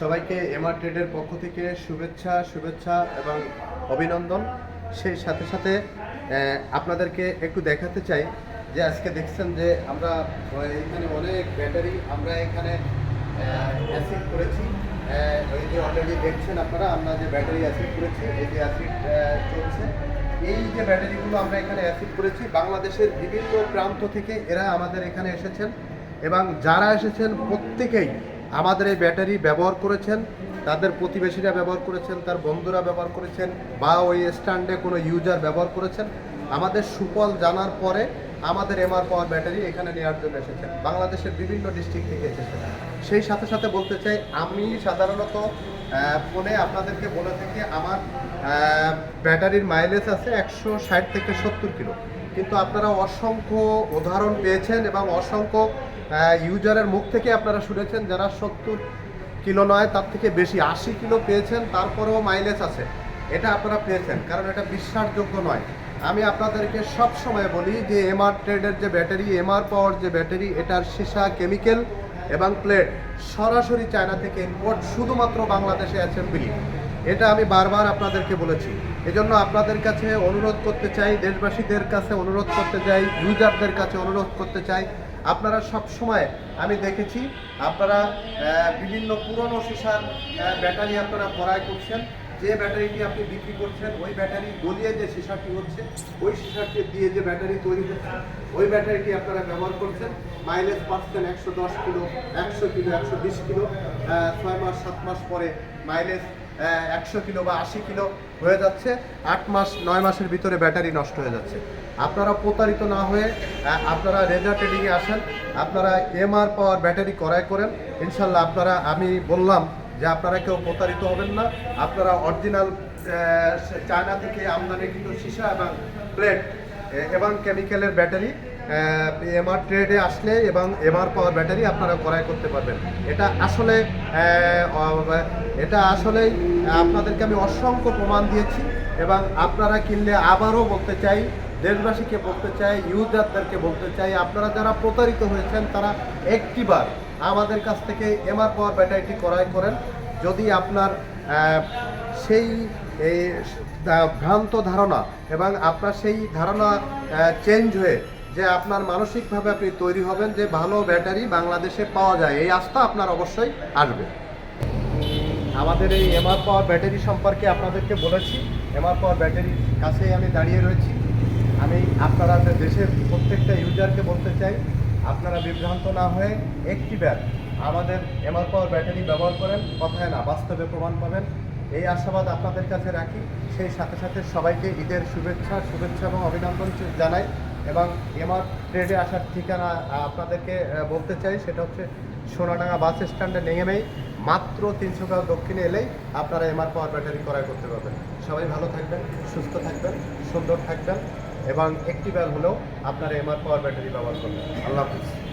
সবাইকে এমআর ট্রেডের পক্ষ থেকে শুভেচ্ছা শুভেচ্ছা এবং অভিনন্দন। সেই সাথে সাথে আপনাদেরকে একটু দেখাতে চাই যে আজকে দেখছেন যে আমরা এখানে অনেক ব্যাটারি আমরা এখানে অ্যাসিড করেছি। এই যে অলরেডি দেখছেন আপনারা, আমরা যে ব্যাটারি অ্যাসিড করেছি, এই যে অ্যাসিড চলছে। এই যে ব্যাটারিগুলো আমরা এখানে অ্যাসিড করেছি, বাংলাদেশের বিভিন্ন প্রান্ত থেকে এরা আমাদের এখানে এসেছেন এবং যারা এসেছেন প্রত্যেকেই আমাদের এই ব্যাটারি ব্যবহার করেছেন, তাদের প্রতিবেশীরা ব্যবহার করেছেন, তার বন্ধুরা ব্যবহার করেছেন, বা ওই স্ট্যান্ডে কোনো ইউজার ব্যবহার করেছেন। আমাদের সুফল জানার পরে আমাদের এমআর পাওয়ার ব্যাটারি এখানে নেওয়ার জন্য এসেছেন। বাংলাদেশের বিভিন্ন ডিস্ট্রিক্ট থেকে এসেছেন। সেই সাথে সাথে বলতে চাই, আমি সাধারণত ফোনে আপনাদেরকে বলে থাকি, আমার ব্যাটারির মাইলেজ আছে একশো ষাট থেকে সত্তর কিলো। কিন্তু আপনারা অসংখ্য উদাহরণ পেয়েছেন এবং অসংখ্য ইউজারের মুখ থেকে আপনারা শুনেছেন যারা সত্তর কিলো নয়, তার থেকে বেশি আশি কিলো পেয়েছেন, তারপরেও মাইলেজ আছে। এটা আপনারা পেয়েছেন, কারণ এটা বিশ্বাসযোগ্য নয়। আমি আপনাদেরকে সব সময় বলি যে এমআর ট্রেডের যে ব্যাটারি এমআর পাওয়ার যে ব্যাটারি, এটার সীসা কেমিক্যাল এবং প্লেট সরাসরি চায়না থেকে ইম্পোর্ট শুধুমাত্র বাংলাদেশে অ্যাসেম্বলি এটা আমি বারবার আপনাদেরকে বলেছি। এজন্য আপনাদের কাছে অনুরোধ করতে চাই, দেশবাসীদের কাছে অনুরোধ করতে চাই, ইউজারদের কাছে অনুরোধ করতে চাই। আপনারা সব সময় আমি দেখেছি, আপনারা বিভিন্ন পুরনো সীসার ব্যাটারি আপনারা ক্রয় করছেন। যে ব্যাটারিটি আপনি বিক্রি করছেন, ওই ব্যাটারি গলিয়ে যে সীসাটি হচ্ছে, ওই সীসাটি দিয়ে যে ব্যাটারি তৈরি হচ্ছে, ওই ব্যাটারিটি আপনারা ব্যবহার করছেন। মাইলেজ পাচ্ছেন একশো দশ কিলো, একশো কিলো, একশো বিশ কিলো ছয় মাস, সাত মাস পরে মাইলেজ একশো কিলো বা আশি কিলো হয়ে যাচ্ছে। আট মাস, নয় মাসের ভিতরে ব্যাটারি নষ্ট হয়ে যাচ্ছে। আপনারা প্রতারিত না হয়ে আপনারা রেজার ট্রেডিংয়ে আসেন। আপনারা এমআর পাওয়ার ব্যাটারি ক্রয় করেন। ইনশাল্লাহ আপনারা, আমি বললাম যে আপনারা কেউ প্রতারিত হবেন না। আপনারা অরিজিনাল চায়না থেকে আমদানিকৃত সীসা এবং প্লেট এবং কেমিক্যালের ব্যাটারি এমআর ট্রেডে আসলে এবং এমআর পাওয়ার ব্যাটারি আপনারা ক্রয় করতে পারবেন। এটা আসলে এটা আসলেই আপনাদেরকে আমি অসংখ্য প্রমাণ দিয়েছি এবং আপনারা কিনলে আবারও বলতে চাই, দেশবাসীকে বলতে চাই ইউজারদেরকে বলতে চাই, আপনারা যারা প্রতারিত হয়েছেন তারা একটিবার আমাদের কাছ থেকে এমআর পাওয়ার ব্যাটারিটি ক্রয় করেন। যদি আপনার সেই ভ্রান্ত ধারণা এবং আপনার সেই ধারণা চেঞ্জ হয়ে যে আপনার মানসিকভাবে আপনি তৈরি হবেন, যে ভালো ব্যাটারি বাংলাদেশে পাওয়া যায়। এই আস্থা আপনার অবশ্যই আসবে। আমাদের এই এমআর পাওয়ার ব্যাটারি সম্পর্কে আপনাদেরকে বলেছি। এমআর পাওয়ার ব্যাটারির কাছেই আমি দাঁড়িয়ে রয়েছি। আমি আপনারা দেশের প্রত্যেকটা ইউজারকে বলতে চাই, আপনারা বিভ্রান্ত না হয়ে একটি ব্যাগ আমাদের এমআর পাওয়ার ব্যাটারি ব্যবহার করেন, কথায় না, বাস্তবে প্রমাণ পাবেন। এই আশাবাদ আপনাদের কাছে রাখি। সেই সাথে সাথে সবাইকে ঈদের শুভেচ্ছা শুভেচ্ছা এবং অভিনন্দন জানাই। এবং এমআর ট্রেডে আসার ঠিকানা আপনাদেরকে বলতে চাই, সেটা হচ্ছে সোনাডাঙ্গা বাস স্ট্যান্ডে নেমেই মাত্র তিনশো টাকা দক্ষিণে এলেই আপনারা এমআর পাওয়ার ব্যাটারি ক্রয় করতে পারবেন। সবাই ভালো থাকবেন, সুস্থ থাকবেন, সুন্দর থাকবেন, এবং একটি ব্যাল হলেও আপনারা এমআর পাওয়ার ব্যাটারি ব্যবহার করবেন। আল্লাহ হাফিজ।